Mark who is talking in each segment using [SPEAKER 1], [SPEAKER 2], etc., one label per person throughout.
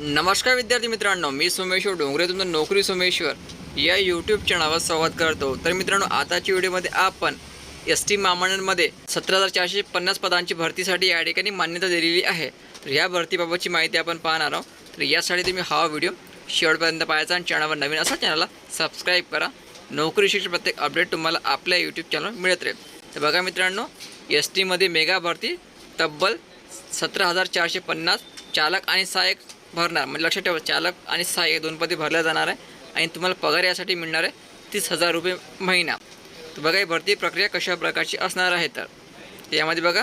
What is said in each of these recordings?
[SPEAKER 1] नमस्कार विद्यार्थी मित्रांनो मी सोमेश्वर डोंगरे तुमचं नोकरी सोमेश्वर. या यूट्यूब चॅनलवर संवाद करतो. तर मित्रांनो आताच्या व्हिडिओमध्ये आपण एस टी महामंडळमध्ये सतरा हजार चारशे पन्नास पदांची भरतीसाठी या ठिकाणी मान्यता दिलेली आहे. तर या भरतीबाबतची माहिती आपण पाहणार आहोत. तर यासाठी तुम्ही हा व्हिडिओ शेवटपर्यंत पाहायचा आणि चॅनलवर नवीन असा चॅनलला सबस्क्राईब करा. नोकरी शिक्षण प्रत्येक अपडेट तुम्हाला आपल्या यूट्यूब चॅनलवर मिळत राहील. तर बघा मित्रांनो एस टीमध्ये मेगा भरती तब्बल सतरा हजार चारशे पन्नास चालक आणि सहाय्यक भरणार. म्हणजे लक्षात ठेवा चालक आणि सहाय्यक दोनपदी भरल्या जाणार आहे आणि तुम्हाला पगार यासाठी मिळणार आहे तीस हजार रुपये महिना. तर बघा ही भरती प्रक्रिया कशा प्रकारची असणार आहे तर. यामध्ये बघा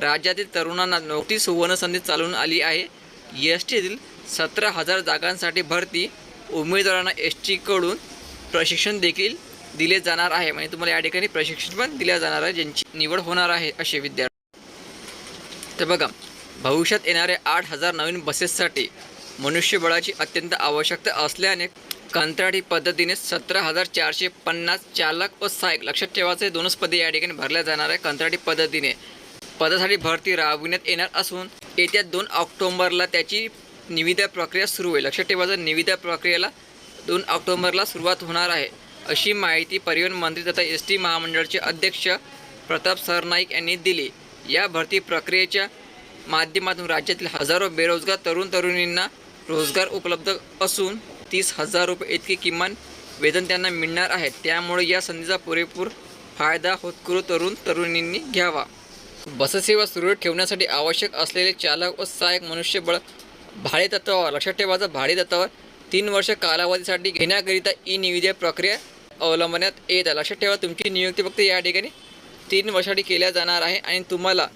[SPEAKER 1] राज्यातील तरुणांना नोकरी सुवर्ण संधी चालवून आली आहे. एस टीतील सतरा हजार जागांसाठी भरती उमेदवारांना एस टीकडून प्रशिक्षण देखील दिले जाणार आहे. म्हणजे तुम्हाला या ठिकाणी प्रशिक्षण पण दिल्या जाणार आहे ज्यांची निवड होणार आहे असे विद्यार्थी. तर बघा भविष्यात येणाऱ्या आठ हजार नवीन बसेससाठी मनुष्यबळाची अत्यंत आवश्यकता असल्याने कंत्राटी पद्धतीने सतरा हजार चारशे पन्नास चालक व सहाय्यक लक्षात ठेवायचे दोनच पदे या ठिकाणी भरल्या जाणार आहे कंत्राटी पद्धतीने. पदासाठी भरती राबविण्यात येणार असून येत्या दोन ऑक्टोंबरला त्याची निविदा प्रक्रिया सुरू होईल. लक्षात ठेवायचं निविदा प्रक्रियेला दोन ऑक्टोंबरला सुरुवात होणार आहे अशी माहिती परिवहन मंत्री तथा एस टी महामंडळाचे अध्यक्ष प्रताप सरनाईक यांनी दिली. या भरती प्रक्रियेच्या माध्यमातून राज्यातील हजारो बेरोजगार तरुण तरुणींना रोजगार उपलब्ध असून तीस हजार रुपये इतके किमान वेतन त्यांना मिळणार आहे. त्यामुळे या संधीचा पुरेपूर फायदा होतकरू तरुण तरुणींनी घ्यावा. बससेवा सुरळीत ठेवण्यासाठी आवश्यक असलेले चालक व सहाय्यक मनुष्यबळ भाडे तत्वावर लक्षात ठेवायचं भाडे तत्वावर तीन वर्ष कालावधीसाठी घेण्याकरिता ई निविदा प्रक्रिया अवलंबण्यात येत आहे. लक्षात ठेवा तुमची नियुक्ती फक्त या ठिकाणी तीन वर्षासाठी केल्या जाणार आहे आणि तुम्हाला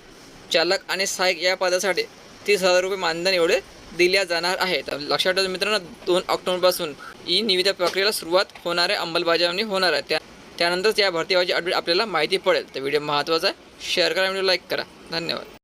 [SPEAKER 1] चालक आणि सहाय्यक या पदासाठी तीस हजार रुपये मानधन एवढे दिल्या जाणार आहेत. लक्षात ठेवा मित्रांनो दोन ऑक्टोबरपासून ई निविदा प्रक्रियेला सुरुवात होणार आहे अंमलबजावणी होणार आहे. त्या त्यानंतरच या भरतीबाबतची अपडेट आपल्याला माहिती पडेल. तर व्हिडिओ महत्त्वाचा आहे. शेअर करा व्हिडिओ लाईक करा. धन्यवाद.